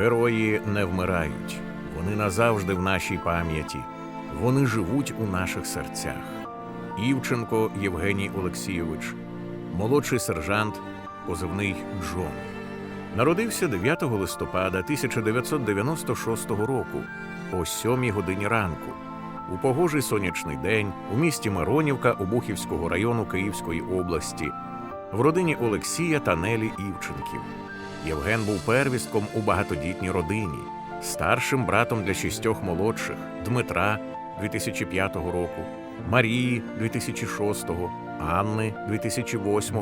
Герої не вмирають, вони назавжди в нашій пам'яті, вони живуть у наших серцях. Івченко Євгеній Олексійович, молодший сержант, позивний Джон. Народився 9 листопада 1996 року о 7 годині ранку. У погожий сонячний день у місті Миронівка Обухівського району Київської області в родині Олексія та Нелі Івченків. Євген був первістком у багатодітній родині, старшим братом для шістьох молодших Дмитра 2005 року, Марії 2006, Анни 2008,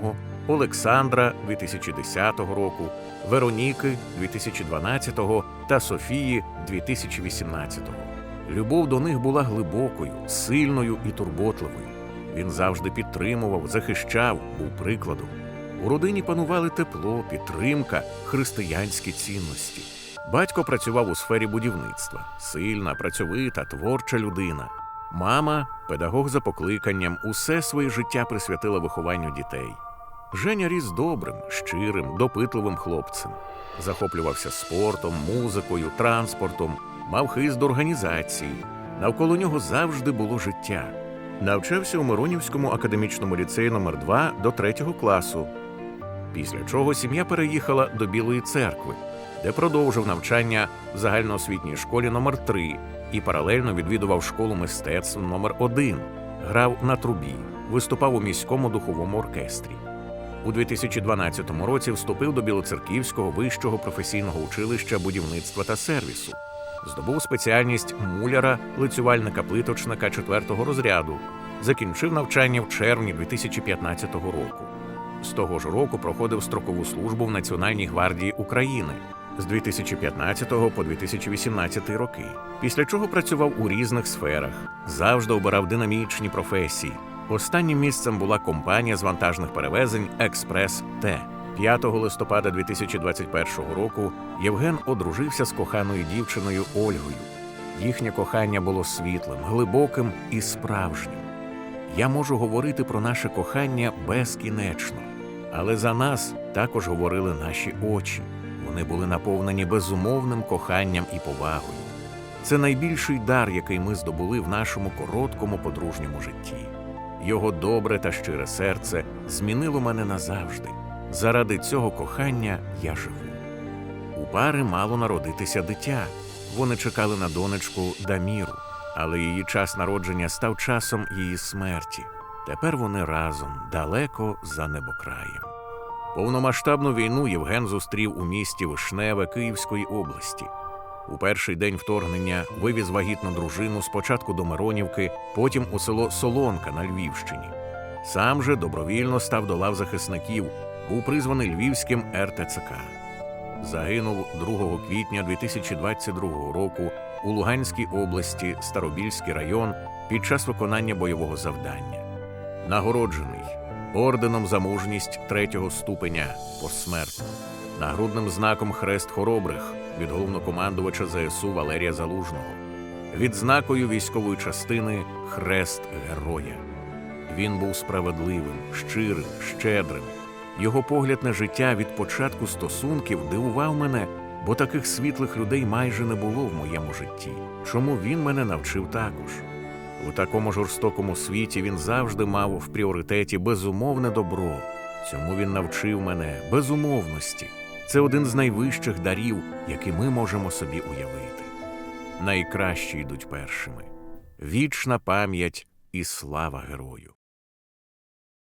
Олександра 2010 року, Вероніки 2012 та Софії 2018. Любов до них була глибокою, сильною і турботливою. Він завжди підтримував, захищав, був прикладом. У родині панували тепло, підтримка, християнські цінності. Батько працював у сфері будівництва, сильна, працьовита, творча людина. Мама, педагог за покликанням, усе своє життя присвятила вихованню дітей. Женя ріс добрим, щирим, допитливим хлопцем. Захоплювався спортом, музикою, транспортом, мав хист до організації. Навколо нього завжди було життя. Навчався у Миронівському академічному ліцеї номер 2 до 3 класу. Після чого сім'я переїхала до Білої церкви, де продовжив навчання в загальноосвітній школі номер 3 і паралельно відвідував школу мистецтв номер 1 грав на трубі, виступав у міському духовому оркестрі. У 2012 році вступив до Білоцерківського вищого професійного училища будівництва та сервісу. Здобув спеціальність муляра, лицювальника плиточника 4 розряду. Закінчив навчання в червні 2015 року. З того ж року проходив строкову службу в Національній гвардії України з 2015 по 2018 роки. Після чого працював у різних сферах, завжди обирав динамічні професії. Останнім місцем була компанія з вантажних перевезень Експрес Т. 5 листопада 2021 року Євген одружився з коханою дівчиною Ольгою. Їхнє кохання було світлим, глибоким і справжнім. Я можу говорити про наше кохання безкінечно, але за нас також говорили наші очі. Вони були наповнені безумовним коханням і повагою. Це найбільший дар, який ми здобули в нашому короткому подружньому житті. Його добре та щире серце змінило мене назавжди. Заради цього кохання я живу. У пари мало народитися дитя. Вони чекали на донечку Даміру, але її час народження став часом її смерті. Тепер вони разом, далеко за небокраєм. Повномасштабну війну Євген зустрів у місті Вишневе Київської області. У перший день вторгнення вивіз вагітну дружину спочатку до Миронівки, потім у село Солонка на Львівщині. Сам же добровільно став до лав захисників, був призваний Львівським РТЦК. Загинув 2 квітня 2022 року у Луганській області, Старобільський район, під час виконання бойового завдання. Нагороджений орденом за мужність третього ступеня посмертно, нагрудним знаком Хрест Хоробрих від головнокомандувача ЗСУ Валерія Залужного, відзнакою військової частини Хрест Героя. Він був справедливим, щирим, щедрим. Його погляд на життя від початку стосунків дивував мене, бо таких світлих людей майже не було в моєму житті. Чому він мене навчив також? У такому жорстокому світі він завжди мав в пріоритеті безумовне добро. Цьому він навчив мене безумовності. Це один з найвищих дарів, які ми можемо собі уявити. Найкращі йдуть першими. Вічна пам'ять і слава герою.